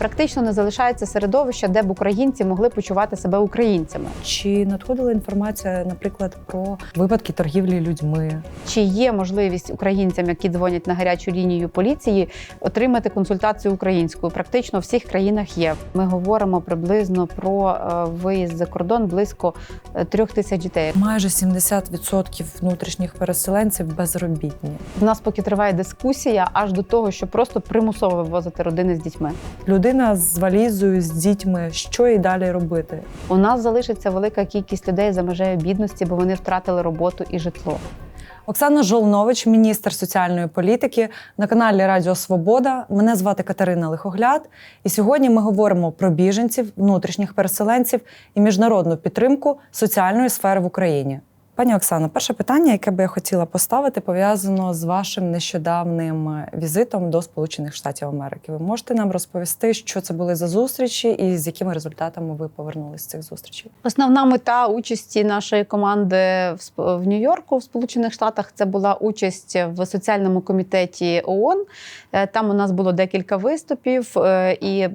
Практично не залишається середовища, де б українці могли почувати себе українцями. Чи надходила інформація, наприклад, про випадки торгівлі людьми? Чи є можливість українцям, які дзвонять на гарячу лінію поліції, отримати консультацію українською? Практично в всіх країнах є. Ми говоримо приблизно про е, виїзд за кордон близько е, трьох тисяч дітей. Майже 70% внутрішніх переселенців безробітні. У нас поки триває дискусія аж до того, що просто примусово вивозити родини з дітьми. Людина з валізою, з дітьми, що і далі робити? У нас залишиться велика кількість людей за межею бідності, бо вони втратили роботу і житло. Оксана Жолнович, міністр соціальної політики на каналі Радіо Свобода. Мене звати Катерина Лихогляд. І сьогодні ми говоримо про біженців, внутрішніх переселенців і міжнародну підтримку соціальної сфери в Україні. Пані Оксано, перше питання, яке би я хотіла поставити, пов'язано з вашим нещодавним візитом до Сполучених Штатів Америки. Ви можете нам розповісти, що це були за зустрічі і з якими результатами ви повернулись з цих зустрічей? Основна мета участі нашої команди в в Нью-Йорку в Сполучених Штатах це була участь в соціальному комітеті ООН. Е, Там у нас було декілька виступів. е, І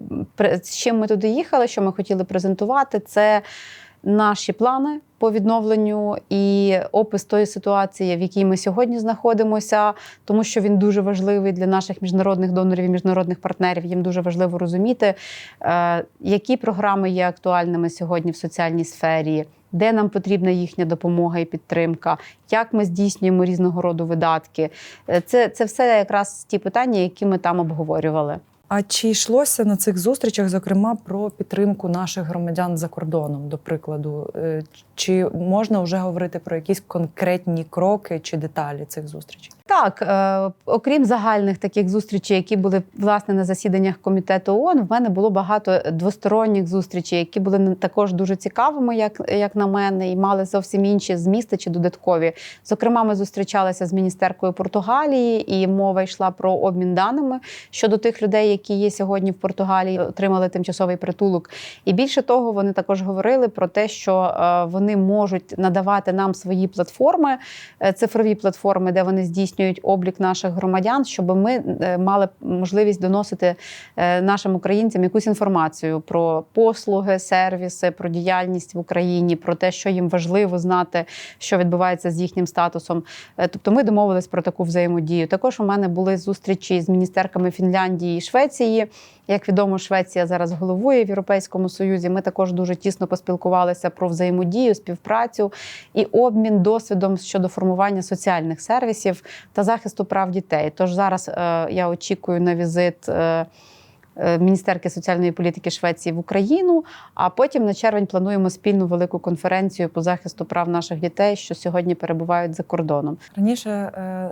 з чим ми туди їхали, що ми хотіли презентувати, це наші плани по відновленню і опис тої ситуації, в якій ми сьогодні знаходимося, тому що він дуже важливий для наших міжнародних донорів і міжнародних партнерів. Їм дуже важливо розуміти, е, які програми є актуальними сьогодні в соціальній сфері. Де нам потрібна їхня допомога і підтримка, як ми здійснюємо різного роду видатки? Е, Це, це все якраз ті питання, які ми там обговорювали. А чи йшлося на цих зустрічах, зокрема, про підтримку наших громадян за кордоном, до прикладу? Е, Чи можна вже говорити про якісь конкретні кроки чи деталі цих зустрічей? Так, е, окрім загальних таких зустрічей, які були власне на засіданнях комітету ООН, в мене було багато двосторонніх зустрічей, які були також дуже цікавими, як, як на мене, і мали зовсім інші змісти чи додаткові. Зокрема, ми зустрічалися з міністеркою Португалії, і мова йшла про обмін даними щодо тих людей, які є сьогодні в Португалії, отримали тимчасовий притулок. І більше того, вони також говорили про те, що е, вони можуть надавати нам свої платформи, е, цифрові платформи, де вони здійснюють облік наших громадян, щоб ми е, мали можливість доносити е, нашим українцям якусь інформацію про послуги, сервіси, про діяльність в Україні, про те, що їм важливо знати, що відбувається з їхнім статусом. Е, Тобто, ми домовились про таку взаємодію. Також у мене були зустрічі з міністерками Фінляндії і Швеції. Як відомо, Швеція зараз головує в Європейському Союзі. Ми також дуже тісно поспілкувалися про взаємодію, співпрацю і обмін досвідом щодо формування соціальних сервісів та захисту прав дітей. Тож зараз е, я очікую на візит. Е, Міністерки соціальної політики Швеції в Україну, а потім на червень плануємо спільну велику конференцію по захисту прав наших дітей, що сьогодні перебувають за кордоном. Раніше е,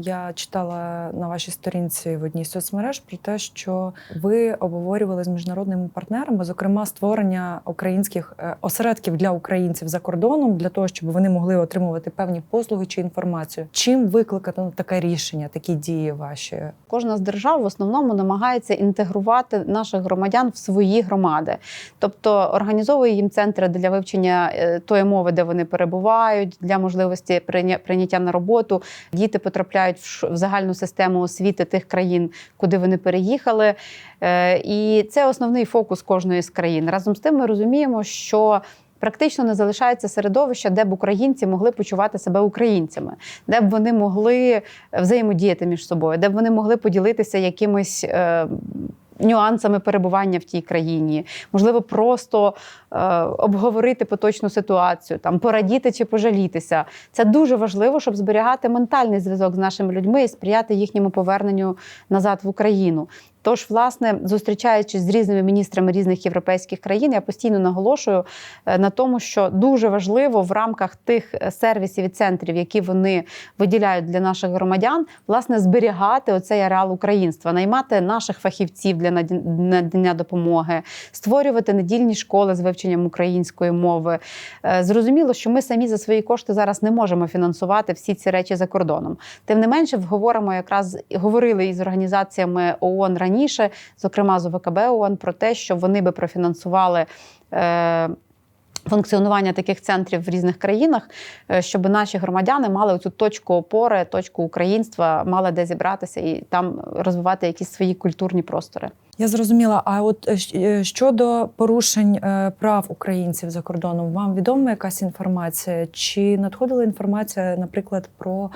я читала на вашій сторінці в одній соцмереж про те, що ви обговорювали з міжнародними партнерами, зокрема, створення українських е, осередків для українців за кордоном, для того, щоб вони могли отримувати певні послуги чи інформацію. Чим викликано таке рішення, такі дії ваші? Кожна з держав в основному намагається інтегрувати наших громадян в свої громади, тобто організовує їм центри для вивчення е, тої мови, де вони перебувають, для можливості прийня- прийняття на роботу. Діти потрапляють в загальну систему освіти тих країн, куди вони переїхали. Е, І це основний фокус кожної з країн. Разом з тим, ми розуміємо, що Практично не залишається середовища, де б українці могли почувати себе українцями, де б вони могли взаємодіяти між собою, де б вони могли поділитися якимись е, нюансами перебування в тій країні, можливо, просто е, обговорити поточну ситуацію, там порадіти чи пожалітися. Це дуже важливо, щоб зберігати ментальний зв'язок з нашими людьми і сприяти їхньому поверненню назад в Україну. Тож, власне, зустрічаючись з різними міністрами різних європейських країн, я постійно наголошую е, на тому, що дуже важливо в рамках тих е, сервісів і центрів, які вони виділяють для наших громадян, власне, зберігати оцей ареал українства, наймати наших фахівців для надання допомоги, створювати недільні школи з вивченням української мови. Е, Зрозуміло, що ми самі за свої кошти зараз не можемо фінансувати всі ці речі за кордоном. Тим не менше, говоримо якраз говорили із організаціями ООН раніше, зокрема з ОВКБ ООН, про те, що вони би профінансували. Е, Функціонування таких центрів в різних країнах, е, щоб наші громадяни мали цю точку опори, точку українства, мали де зібратися і там розвивати якісь свої культурні простори. Я зрозуміла. А от е, щодо порушень прав українців за кордоном, вам відома якась інформація? Чи надходила інформація, наприклад, про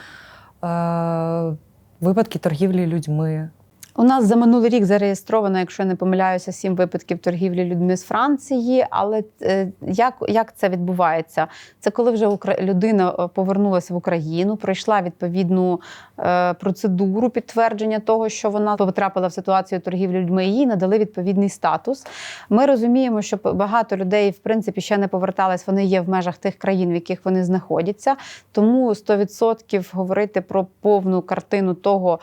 е, випадки торгівлі людьми? У нас за минулий рік зареєстровано, якщо я не помиляюся, сім випадків торгівлі людьми з Франції. Але е, як, як це відбувається? Це коли вже людина е, повернулася в Україну, пройшла відповідну е, процедуру підтвердження того, що вона потрапила в ситуацію торгівлі людьми. Їй надали відповідний статус. Ми розуміємо, що багато людей, в принципі, ще не повертались. Вони є в межах тих країн, в яких вони знаходяться. Тому 100% говорити про повну картину того,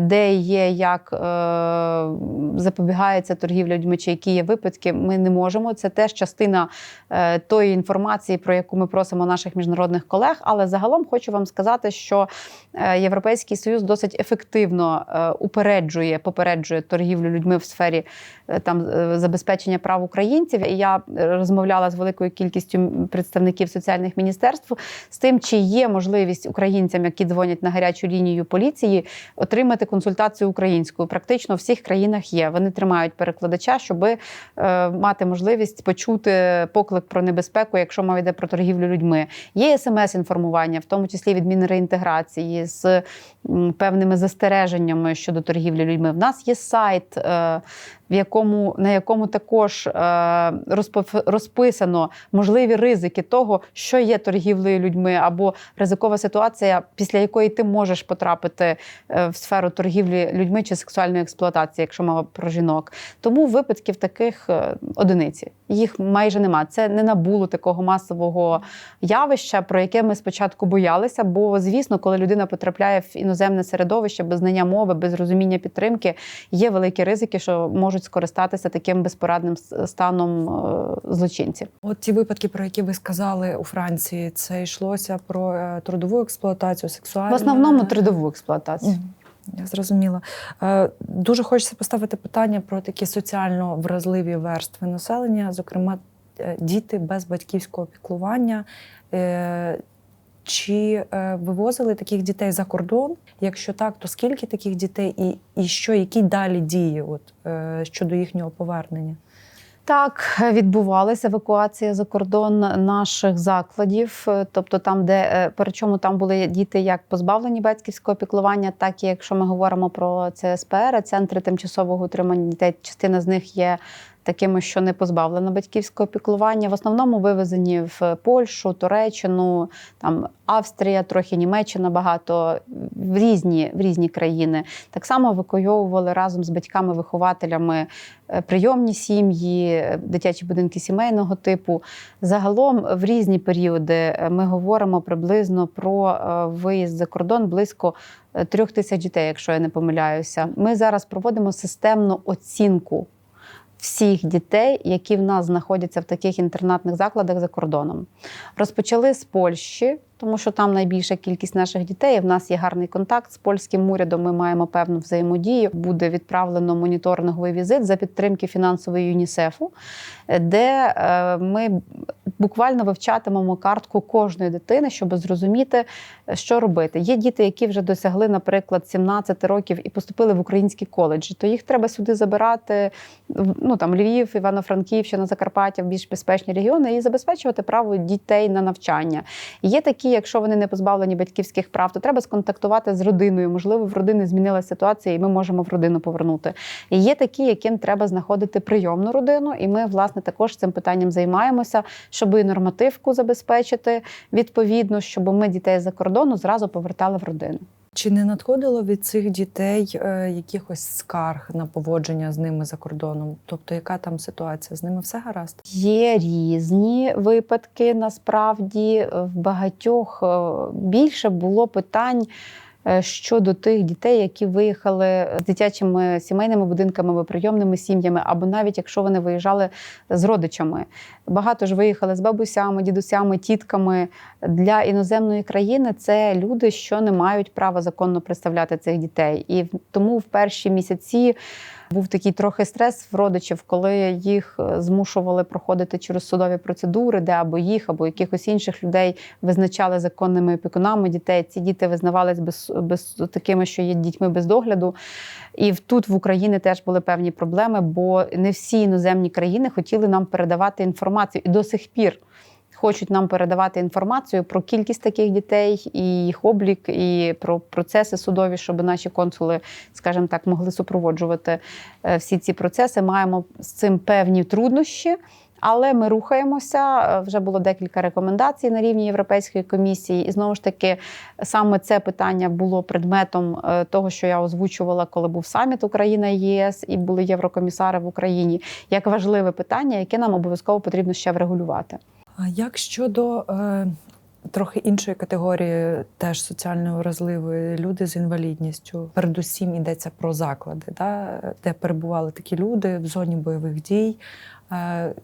де є, як запобігається торгівля людьми, чи які є випадки, ми не можемо. Це теж частина е, тої інформації, про яку ми просимо наших міжнародних колег. Але загалом хочу вам сказати, що е, Європейський Союз досить ефективно е, упереджує, попереджує торгівлю людьми в сфері е, там е, забезпечення прав українців. І я е, розмовляла з великою кількістю представників соціальних міністерств з тим, чи є можливість українцям, які дзвонять на гарячу лінію поліції, отримати консультацію українською. Практично в всіх країнах є. Вони тримають перекладача, щоб е, мати можливість почути поклик про небезпеку, якщо мова йде про торгівлю людьми. Є смс-інформування, в тому числі від Мінреінтеграції з м, певними застереженнями щодо торгівлі людьми. В нас є сайт. Е, в якому на якому також е, розписано можливі ризики того, що є торгівлею людьми, або ризикова ситуація, після якої ти можеш потрапити е, в сферу торгівлі людьми чи сексуальної експлуатації, якщо мова про жінок. Тому випадків таких е, одиниці. Їх майже нема. Це не набуло такого масового явища, про яке ми спочатку боялися. Бо, звісно, коли людина потрапляє в іноземне середовище без знання мови, без розуміння підтримки, є великі ризики, що можуть скористатися таким безпорадним станом е, злочинці. От ті випадки, про які ви сказали у Франції, це йшлося про е, трудову експлуатацію, сексуальну В основному трудову експлуатацію. Я зрозуміла. Е, Дуже хочеться поставити питання про такі соціально вразливі верстви населення, зокрема, е, діти без батьківського піклування. Чи е, вивозили таких дітей за кордон? Якщо так, то скільки таких дітей, і, і що, які далі дії от, е, щодо їхнього повернення? Так, відбувалася евакуація за кордон наших закладів, е, тобто там, де е, причому там були діти як позбавлені батьківського піклування, так і якщо ми говоримо про ЦСПР, центри тимчасового утримання дітей, частина з них є такими, що не позбавлена батьківського піклування. В основному вивезені в Польщу, Туреччину, там Австрія, трохи Німеччина багато в різні, в різні країни. Так само евакуйовували разом з батьками-вихователями е, прийомні сім'ї, е, дитячі будинки сімейного типу. Загалом в різні періоди е, ми говоримо приблизно про виїзд за кордон близько трьох тисяч дітей, якщо я не помиляюся. Ми зараз проводимо системну оцінку. Всіх дітей, які в нас знаходяться в таких інтернатних закладах за кордоном, розпочали з Польщі, тому що там найбільша кількість наших дітей. В нас є гарний контакт з польським урядом. Ми маємо певну взаємодію. Буде відправлено моніторинговий візит за підтримки фінансової ЮНІСЕФу, де е, ми буквально вивчатимемо картку кожної дитини, щоб зрозуміти, що робити. Є діти, які вже досягли, наприклад, 17 років і поступили в українські коледжі, то їх треба сюди забирати. Ну там Львів, Івано-Франківщина, Закарпаття, в більш безпечні регіони і забезпечувати право дітей на навчання. Є такі, якщо вони не позбавлені батьківських прав, то треба сконтактувати з родиною. Можливо, в родини змінилася ситуація, і ми можемо в родину повернути. І є такі, яким треба знаходити прийомну родину, і ми власне також цим питанням займаємося, щоб і нормативку забезпечити відповідно, щоб ми дітей за кордону зразу повертали в родину. Чи не надходило від цих дітей е, якихось скарг на поводження з ними за кордоном? Тобто, яка там ситуація? З ними все гаразд? Є різні випадки. Насправді в багатьох е, більше було питань. Е, Щодо тих дітей, які виїхали з дитячими сімейними будинками або прийомними сім'ями, або навіть якщо вони виїжджали з родичами, багато ж виїхали з бабусями, дідусями, тітками для іноземної країни. Це люди, що не мають права законно представляти цих дітей, і тому в перші місяці Був такий трохи стрес в родичів, коли їх е, змушували проходити через судові процедури, де або їх, або якихось інших людей визначали законними опікунами дітей. Ці діти визнавались без, без такими, що є дітьми без догляду. І тут в Україні теж були певні проблеми, бо не всі іноземні країни хотіли нам передавати інформацію і до сих пір. Хочуть нам передавати інформацію про кількість таких дітей і їх облік, і про процеси судові, щоб наші консули, скажімо так, могли супроводжувати е, всі ці процеси. Маємо з цим певні труднощі. Але ми рухаємося. Е, Вже було декілька рекомендацій на рівні Європейської комісії, і знову ж таки, саме це питання було предметом е, того, що я озвучувала, коли був саміт Україна ЄС і були єврокомісари в Україні, як важливе питання, яке нам обов'язково потрібно ще врегулювати. А як щодо е, трохи іншої категорії, теж соціально вразливої люди з інвалідністю? Передусім йдеться про заклади, да, де перебували такі люди в зоні бойових дій. Е,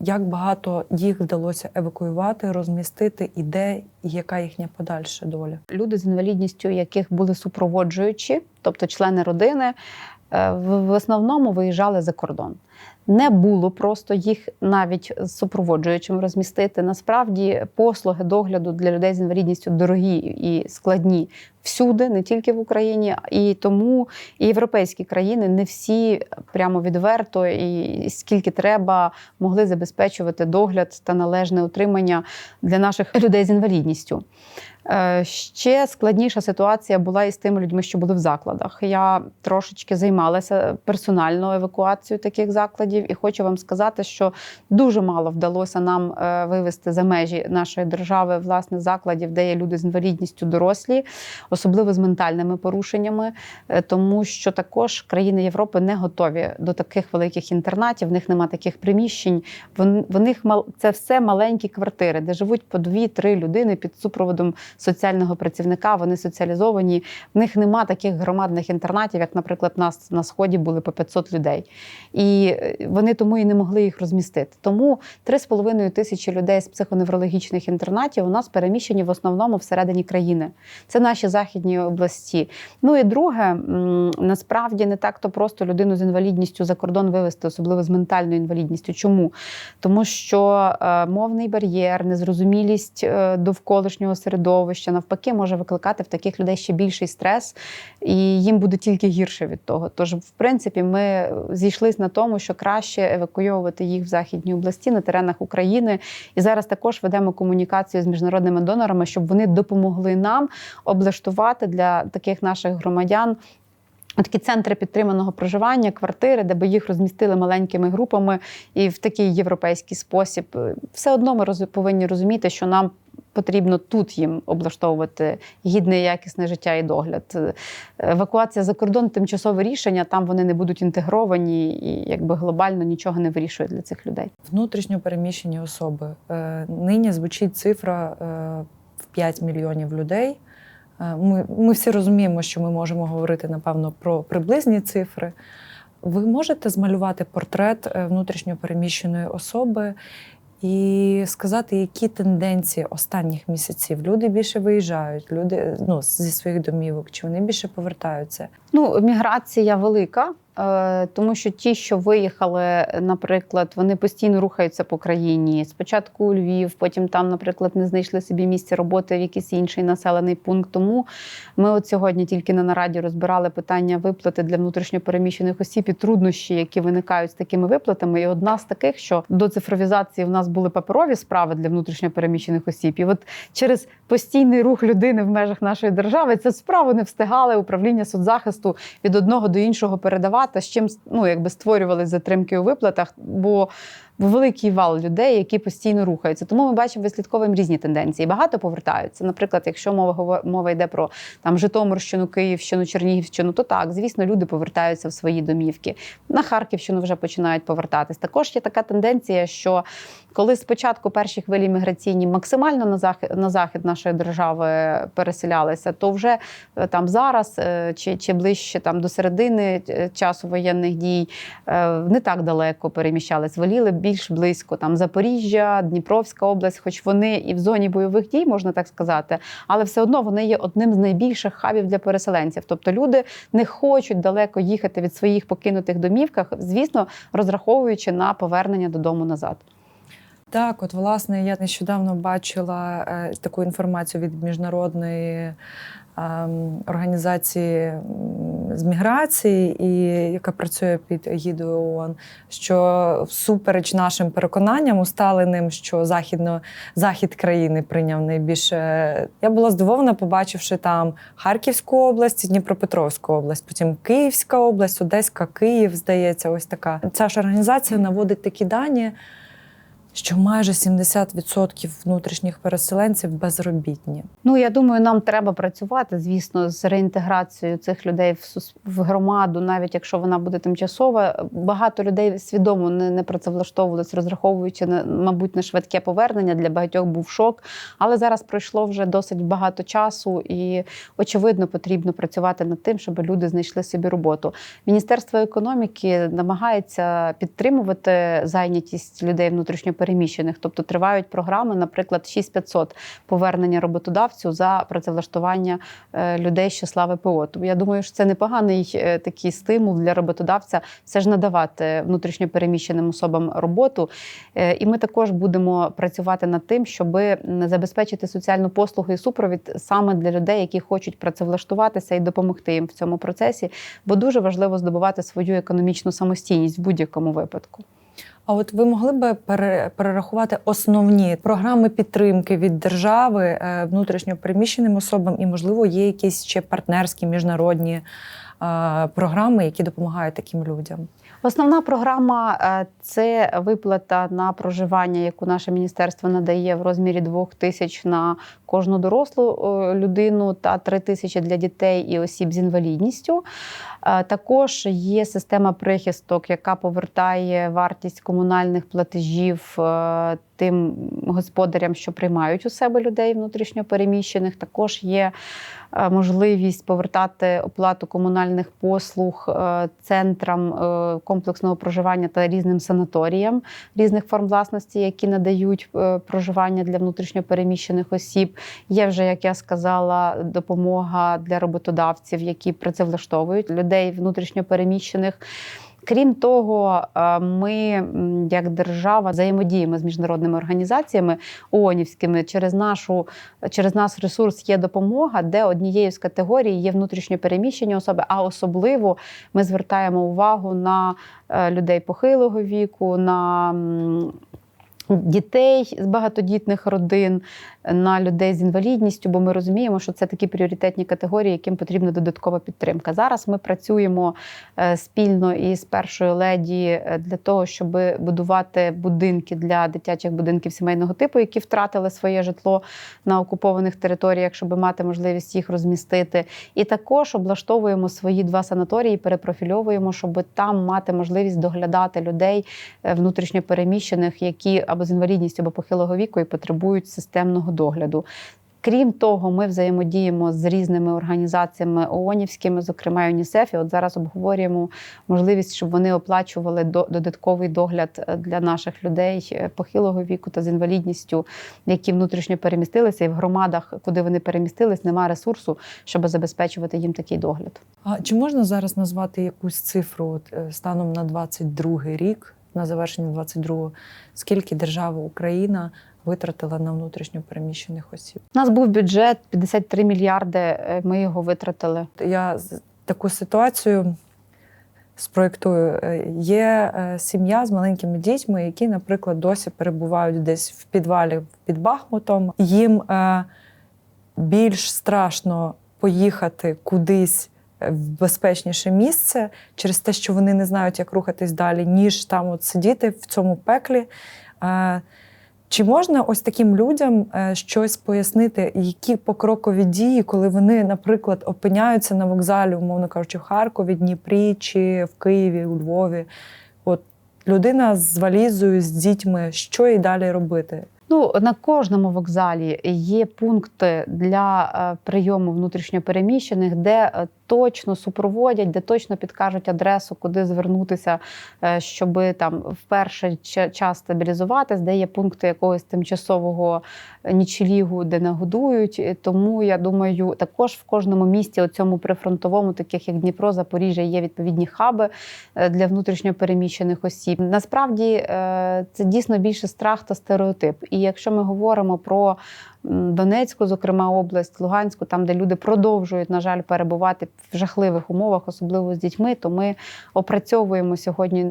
як багато їх вдалося евакуювати, розмістити, і де, і яка їхня подальша доля? Люди з інвалідністю, яких були супроводжуючі, тобто члени родини, е, в в основному виїжджали за кордон. Не було просто їх навіть супроводжуючим розмістити. Насправді послуги догляду для людей з інвалідністю дорогі і складні всюди, не тільки в Україні. І тому і європейські країни не всі прямо відверто і скільки треба могли забезпечувати догляд та належне утримання для наших людей з інвалідністю. Е, Ще складніша ситуація була із тими людьми, що були в закладах. Я трошечки займалася персонально евакуацією таких закладів, і хочу вам сказати, що дуже мало вдалося нам е, вивести за межі нашої держави власне закладів, де є люди з інвалідністю дорослі, особливо з ментальними порушеннями, е, тому що також країни Європи не готові до таких великих інтернатів. В них нема таких приміщень. В них це все маленькі квартири, де живуть по дві-три людини під супроводом соціального працівника. Вони соціалізовані. В них нема таких громадних інтернатів, як, наприклад, нас на сході були по 500 людей. І е, вони тому і не могли їх розмістити. Тому 3,5 тисячі людей з психоневрологічних інтернатів у нас переміщені в основному всередині країни. Це наші західні області. Ну і друге, насправді не так то просто людину з інвалідністю за кордон вивезти, особливо з ментальною інвалідністю. Чому? Тому що е, мовний бар'єр, незрозумілість е, довколишнього середовища навпаки може викликати в таких людей ще більший стрес, і їм буде тільки гірше від того. Тож, в принципі, ми зійшлись на тому, що краще евакуйовувати їх в західній області на теренах України. І зараз також ведемо комунікацію з міжнародними донорами, щоб вони допомогли нам облаштувати для таких наших громадян. Такі центри підтриманого проживання, квартири, де би їх розмістили маленькими групами і в такий європейський спосіб. Все одно ми повинні розуміти, що нам потрібно тут їм облаштовувати гідне якісне життя і догляд. Е, Евакуація за кордон тимчасове рішення, там вони не будуть інтегровані і якби глобально нічого не вирішує для цих людей. Внутрішньо переміщені особи. Е, Нині звучить цифра е, в 5 мільйонів людей. Ми, ми всі розуміємо, що ми можемо говорити, напевно, про приблизні цифри. Ви можете змалювати портрет внутрішньо переміщеної особи і сказати, які тенденції останніх місяців люди більше виїжджають, люди ну, зі своїх домівок, чи вони більше повертаються? Ну, міграція велика, тому що ті, що виїхали, наприклад, вони постійно рухаються по країні. Спочатку у Львів, потім там, наприклад, не знайшли собі місце роботи в якийсь інший населений пункт. Тому ми от сьогодні тільки на нараді розбирали питання виплати для внутрішньопереміщених осіб і труднощі, які виникають з такими виплатами. І одна з таких, що до цифровізації в нас були паперові справи для внутрішньопереміщених осіб. І от через постійний рух людини в межах нашої держави цю справу не встигали управління соцзахисту від одного до іншого передавати, з чим ну, якби створювали затримки у виплатах, бо великий вал людей, які постійно рухаються. Тому ми бачимо, вислідковуємо різні тенденції. Багато повертаються. Наприклад, якщо мова мова йде про там Житомирщину, Київщину, Чернігівщину, то так, звісно, люди повертаються в свої домівки. На Харківщину вже починають повертатись. Також є така тенденція, що коли спочатку перші хвилі міграційні максимально на захід на захід нашої держави переселялися, то вже е, там зараз е, чи, чи ближче там до середини е, часу. воєнних дій не так далеко переміщались, воліли більш близько там Запоріжжя, Дніпровська область, хоч вони і в зоні бойових дій, можна так сказати, але все одно вони є одним з найбільших хабів для переселенців. Тобто люди не хочуть далеко їхати від своїх покинутих домівках, звісно, розраховуючи на повернення додому назад. Так, от власне, я нещодавно бачила е, таку інформацію від міжнародної організації з міграції, і яка працює під егідою ООН, що всупереч нашим переконанням, усталеним, що західно, захід країни прийняв найбільше. Я була здивована, побачивши там Харківську область, Дніпропетровську область, потім Київська область, Одеська, Київ, здається, ось така. Ця ж організація наводить такі дані що майже 70% внутрішніх переселенців безробітні. Ну я думаю, нам треба працювати, звісно, з реінтеграцією цих людей в громаду, навіть якщо вона буде тимчасова. Багато людей свідомо не, не працевлаштовувались, розраховуючи на мабуть на швидке повернення. Для багатьох був шок. Але зараз пройшло вже досить багато часу, і очевидно потрібно працювати над тим, щоб люди знайшли собі роботу. Міністерство економіки намагається підтримувати зайнятість людей внутрішньо переміщених, тобто тривають програми, наприклад, 6500 повернення роботодавцю за працевлаштування е, людей з числа ВПО. Тому я думаю, що це непоганий е, такий стимул для роботодавця все ж надавати внутрішньо переміщеним особам роботу. Е, І ми також будемо працювати над тим, щоб забезпечити соціальну послугу і супровід саме для людей, які хочуть працевлаштуватися і допомогти їм в цьому процесі, бо дуже важливо здобувати свою економічну самостійність в будь-якому випадку. А от ви могли би перерахувати основні програми підтримки від держави е, внутрішньо переміщеним особам, і можливо є якісь ще партнерські міжнародні е, програми, які допомагають таким людям? Основна програма е, це виплата на проживання, яку наше міністерство надає в розмірі 2 тисяч на кожну дорослу людину та 3 тисячі для дітей і осіб з інвалідністю. Е, Також є система прихисток, яка повертає вартість комунальних платежів е, тим господарям, що приймають у себе людей внутрішньо переміщених. Також є е, можливість повертати оплату комунальних послуг центрам комплексного проживання та різним санаторіям різних форм власності, які надають проживання для внутрішньо переміщених осіб. Є вже, як я сказала, допомога для роботодавців, які працевлаштовують людей внутрішньо переміщених. Крім того, е, ми як держава взаємодіємо з міжнародними організаціями ООНівськими. Через нашу через наш ресурс є допомога, де однією з категорій є внутрішньо переміщені особи. А особливо ми звертаємо увагу на е, людей похилого віку, на дітей з багатодітних родин, на людей з інвалідністю, бо ми розуміємо, що це такі пріоритетні категорії, яким потрібна додаткова підтримка. Зараз ми працюємо е, спільно із першою леді е, для того, щоб будувати будинки для дитячих будинків сімейного типу, які втратили своє житло на окупованих територіях, щоб мати можливість їх розмістити. І також облаштовуємо свої два санаторії, перепрофільовуємо, щоб там мати можливість доглядати людей е, внутрішньо переміщених, які або з інвалідністю, або похилого віку і потребують системного догляду. Крім того, ми взаємодіємо з різними організаціями ООНівськими, зокрема ЮНІСЕФ. І от зараз обговорюємо можливість, щоб вони оплачували додатковий догляд е, для наших людей е, похилого віку та з інвалідністю, які внутрішньо перемістилися, і в громадах, куди вони перемістились, немає ресурсу, щоб забезпечувати їм такий догляд. А чи можна зараз назвати якусь цифру е, станом на 22 рік, на завершення 22-го, скільки держава Україна витратила на внутрішньо переміщених осіб? У нас був бюджет 53 мільярди. е, Ми його витратили. Я таку ситуацію спроєктую. Е, Є е, сім'я з маленькими дітьми, які, наприклад, досі перебувають десь в підвалі під Бахмутом. Їм більш страшно поїхати кудись в безпечніше місце через те, що вони не знають, як рухатись далі, ніж там от сидіти в цьому пеклі. Чи можна ось таким людям е, щось пояснити, які покрокові дії, коли вони, наприклад, опиняються на вокзалі, умовно кажучи, в Харкові, Дніпрі чи в Києві, у Львові? От людина з валізою, з дітьми, що їй далі робити? Ну на кожному вокзалі є пункти для е, прийому внутрішньопереміщених, де е, точно супроводять, де точно підкажуть адресу, куди звернутися, е, щоб там в перший час стабілізуватись, де є пункти якогось тимчасового нічлігу, де нагодують. Тому я думаю, також в кожному місті, цьому прифронтовому, таких як Дніпро, Запоріжжя, є відповідні хаби е, для внутрішньопереміщених осіб. Насправді е, це дійсно більше страх та стереотип. І якщо ми говоримо про Донецьку, зокрема область, Луганську, там де люди продовжують, на жаль, перебувати в жахливих умовах, особливо з дітьми, то ми опрацьовуємо сьогодні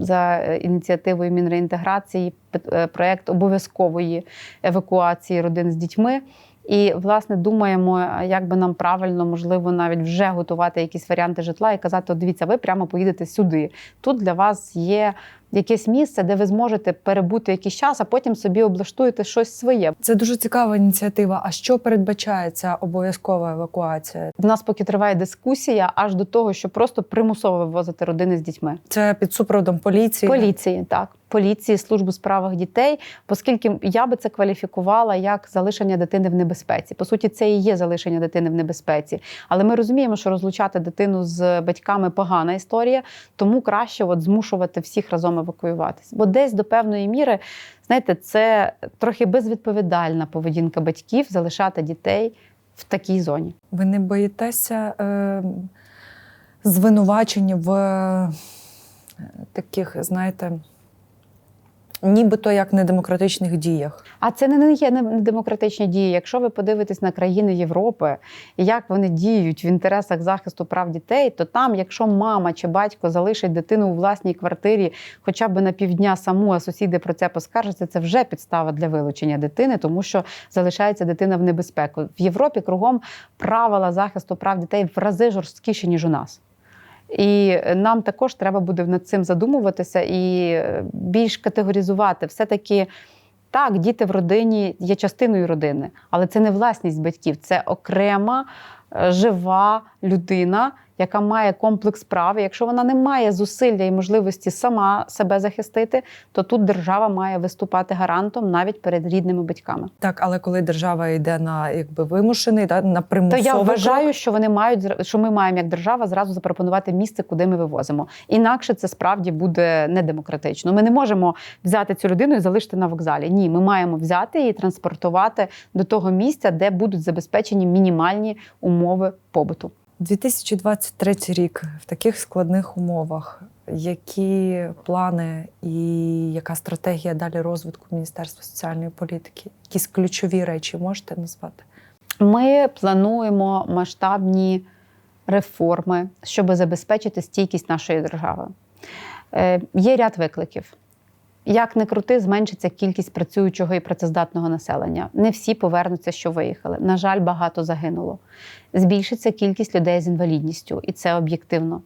за ініціативою Мінреінтеграції е, обов'язкової евакуації родин з дітьми. І власне думаємо, як би нам правильно, можливо, навіть вже готувати якісь варіанти житла і казати: от дивіться, ви прямо поїдете сюди. Тут для вас є якесь місце, де ви зможете перебути якийсь час, а потім собі облаштуєте щось своє. Це дуже цікава ініціатива. А що передбачає ця обов'язкова евакуація? В нас поки триває дискусія аж до того, що просто примусово вивозити родини з дітьми. Це під супроводом поліції. Поліції, так. Поліції, служби справах дітей, оскільки я би це кваліфікувала як залишення дитини в небезпеці. По суті, це і є залишення дитини в небезпеці. Але ми розуміємо, що розлучати дитину з батьками погана історія, тому краще от змушувати всіх разом евакуюватись. Бо десь до певної міри, знаєте, це трохи безвідповідальна поведінка батьків залишати дітей в такій зоні. Ви не боїтеся е, звинувачень в е, таких, знаєте, нібито як недемократичних діях? А це не є недемократичні дії. Якщо ви подивитесь на країни Європи як вони діють в інтересах захисту прав дітей, то там, якщо мама чи батько залишить дитину у власній квартирі, хоча б на півдня саму, а сусіди про це поскаржаться, це вже підстава для вилучення дитини, тому що залишається дитина в небезпеку. В Європі кругом правила захисту прав дітей в рази жорсткіші ніж у нас. І нам також треба буде над цим задумуватися і е, більш категоризувати. Все-таки так, діти в родині є частиною родини, але це не власність батьків, це окрема жива людина, яка має комплекс прав. І Якщо вона не має зусилля і можливості сама себе захистити, то тут держава має виступати гарантом навіть перед рідними батьками. Так, але коли держава йде на якби вимушений, да, на То я вважаю, що вони мають що ми маємо як держава зразу запропонувати місце, куди ми вивозимо. Інакше це справді буде недемократично. Ми не можемо взяти цю людину і залишити на вокзалі. Ні, ми маємо взяти і транспортувати до того місця, де будуть забезпечені мінімальні умови побуту. 2023 рік в таких складних умовах. Які плани і яка стратегія далі розвитку Міністерства соціальної політики? Якісь ключові речі можете назвати? Ми плануємо масштабні реформи, щоб забезпечити стійкість нашої держави. Е, Є ряд викликів. Як не крути, зменшиться кількість працюючого і працездатного населення. Не всі повернуться, що виїхали. На жаль, багато загинуло. Збільшиться кількість людей з інвалідністю, і це об'єктивно.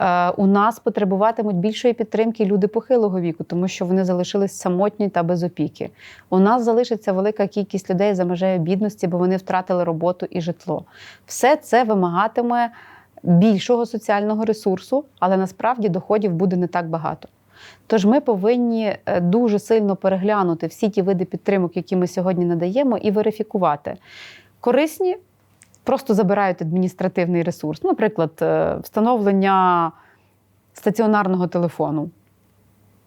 Е, У нас потребуватимуть більшої підтримки люди похилого віку, тому що вони залишились самотні та без опіки. У нас залишиться велика кількість людей за межею бідності, бо вони втратили роботу і житло. Все це вимагатиме більшого соціального ресурсу, але насправді доходів буде не так багато. Тож ми повинні е, дуже сильно переглянути всі ті види підтримок, які ми сьогодні надаємо, і верифікувати. Корисні просто забирають адміністративний ресурс. Наприклад, е, встановлення стаціонарного телефону.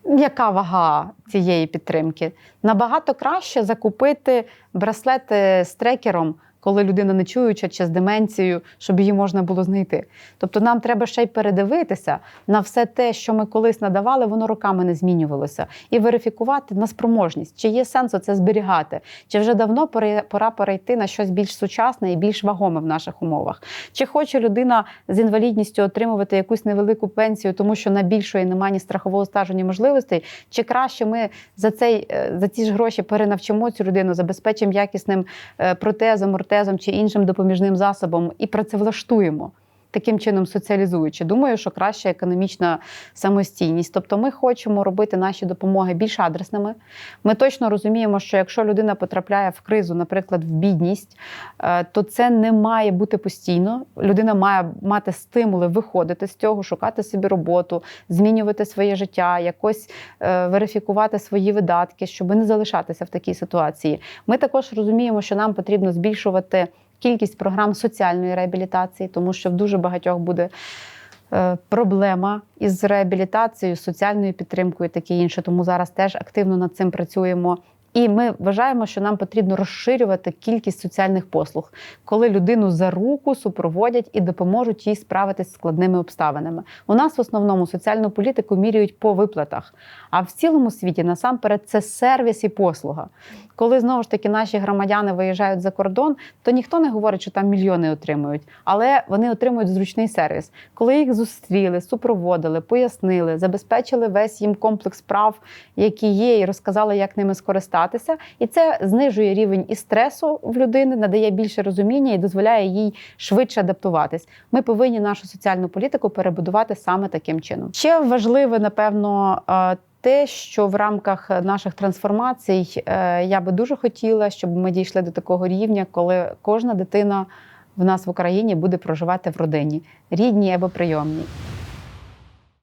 Яка вага цієї підтримки? Набагато краще закупити браслети з трекером, коли людина не чуюча чи з деменцією, щоб її можна було знайти. Тобто нам треба ще й передивитися на все те, що ми колись надавали, воно роками не змінювалося, і верифікувати на спроможність, чи є сенсу це зберігати, чи вже давно пора перейти на щось більш сучасне і більш вагоме в наших умовах. Чи хоче людина з інвалідністю отримувати якусь невелику пенсію, тому що на більшої немає ні страхового стажу, ні можливостей, чи краще ми за цей е, за ці ж гроші перенавчимо цю людину, забезпечимо якісним е, протезом, чи іншим допоміжним засобом і працевлаштуємо. Таким чином соціалізуючи, думаю, що краща економічна самостійність. Тобто, ми хочемо робити наші допомоги більш адресними. Ми точно розуміємо, що якщо людина потрапляє в кризу, наприклад, в бідність, е, то це не має бути постійно. Людина має мати стимули виходити з цього, шукати собі роботу, змінювати своє життя, якось е, верифікувати свої видатки, щоб не залишатися в такій ситуації. Ми також розуміємо, що нам потрібно збільшувати кількість програм соціальної реабілітації, тому що в дуже багатьох буде. е, Проблема із реабілітацією, соціальною підтримкою, таке інше. Тому зараз теж активно над цим працюємо. І ми вважаємо, що нам потрібно розширювати кількість соціальних послуг, коли людину за руку супроводять і допоможуть їй справитися з складними обставинами. У нас в основному соціальну політику міряють по виплатах. А в цілому світі насамперед це сервіс і послуга. Коли знову ж таки наші громадяни виїжджають за кордон, то ніхто не говорить, що там мільйони отримують, але вони отримують зручний сервіс. Коли їх зустріли, супроводили, пояснили, забезпечили весь їм комплекс прав, які є, і розказали, як ними скористатися. І це знижує рівень і стресу в людини, надає більше розуміння і дозволяє їй швидше адаптуватись. Ми повинні нашу соціальну політику перебудувати саме таким чином. Ще важливе, напевно. Е, те, що в рамках наших трансформацій е, я би дуже хотіла, щоб ми дійшли до такого рівня, коли кожна дитина в нас в Україні буде проживати в родині, рідній або прийомній.